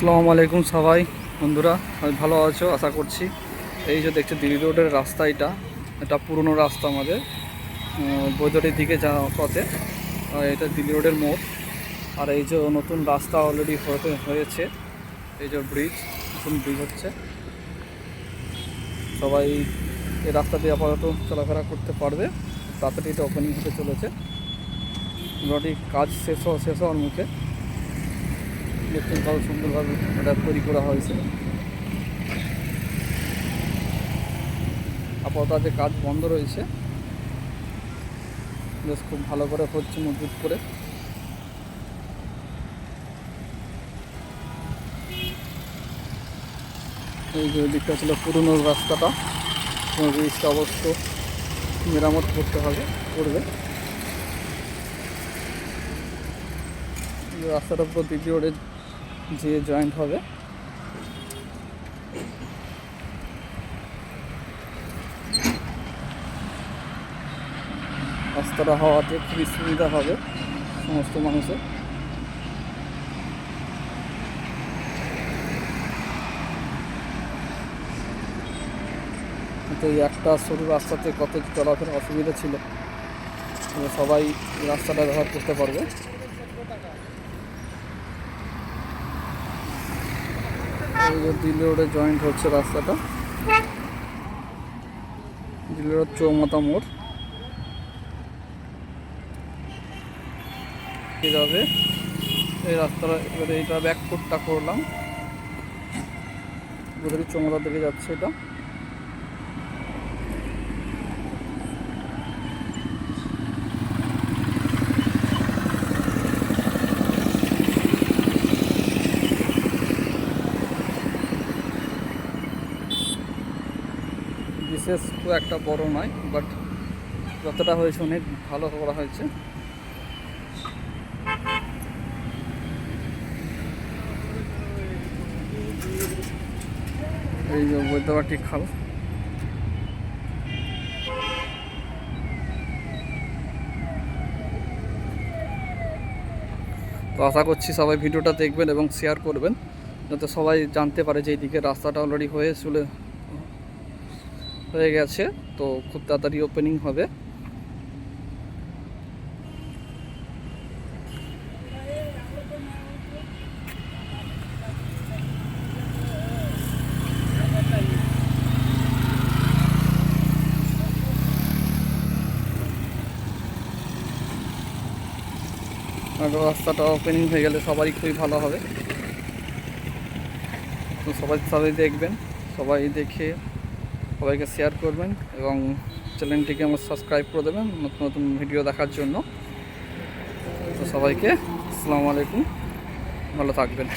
আসসালামু আলাইকুম সবাই, বন্ধুরা, আমি ভালো আছো? আশা করছি। এই যে দেখছ, দিল্লি রোডের রাস্তা এটা। এটা পুরনো রাস্তা আমাদের। বৈদ্যুতিক দিকে যাওয়া পথে। এটা দিল্লি রোডের মোড়। আর এই যে নতুন রাস্তা অলরেডি হতে হয়েছে। এই যে ব্রিজ নতুন ব্রিজ হচ্ছে। সবাই এই রাস্তা দিয়ে আপাতত চলাফেরা করতে পারবে। তাড়াতাড়ি এটা ওপেনিং হতে চলেছে। মোটামুটি কাজ শেষ হওয়া, শেষ হওয়ার মুখে। দেখুন কত সুন্দরভাবে এটা তৈরি করা হয়েছে। আপাতত আজকে কাজ বন্ধ রয়েছে। বেশ, খুব ভালো করে হচ্ছে মজবুত করে। এই যে দিকটা ছিল পুরনো রাস্তাটা ব্রিজটা অবশ্য মেরামত করতে হবে, করবে। রাস্তাটা পুরো দ্বিতীয় যে জয়েন্ট হবে। রাস্তাটা হওয়াতে খুবই সুবিধা হবে সমস্ত মানুষের। তো এই একটা সরু রাস্তাতে কত চলাফেরা অসুবিধা ছিল সবাই রাস্তাটা ব্যবহার করতে পারবে এই যে দিল্লি রোডে জয়েন্ট হচ্ছে রাস্তাটা। দিল্লি রোড চৌমাতা মোড়। এইভাবে এই রাস্তাটা, এবারে এইটা ব্যাকফুটটা করলাম। চৌমাতার দিকে যাচ্ছে এটা। বিশেষ খুব একটা বড় নয় বাট যতটা হয়েছে অনেক ভালো করা হয়েছে। এই যে বৈদ্যবাটি খাল। তো আশা করছি সবাই ভিডিওটা দেখবেন এবং শেয়ার করবেন, যাতে সবাই জানতে পারে যে এইদিকে রাস্তাটা অলরেডি হয়ে চলে হয়ে গেছে, তো খুব তাড়াতাড়ি ওপেনিং হবে। রাস্তাটা ওপেনিং হয়ে গেলে সবারই খুবই ভালো হবে। তো সবাই সবাই দেখবেন, সবাই দেখে সবাইকে শেয়ার করবেন এবং চ্যানেলটিকে আমার সাবস্ক্রাইব করে দেবেন নতুন নতুন ভিডিও দেখার জন্য। তো সবাইকে আসসালামু আলাইকুম, ভালো থাকবেন।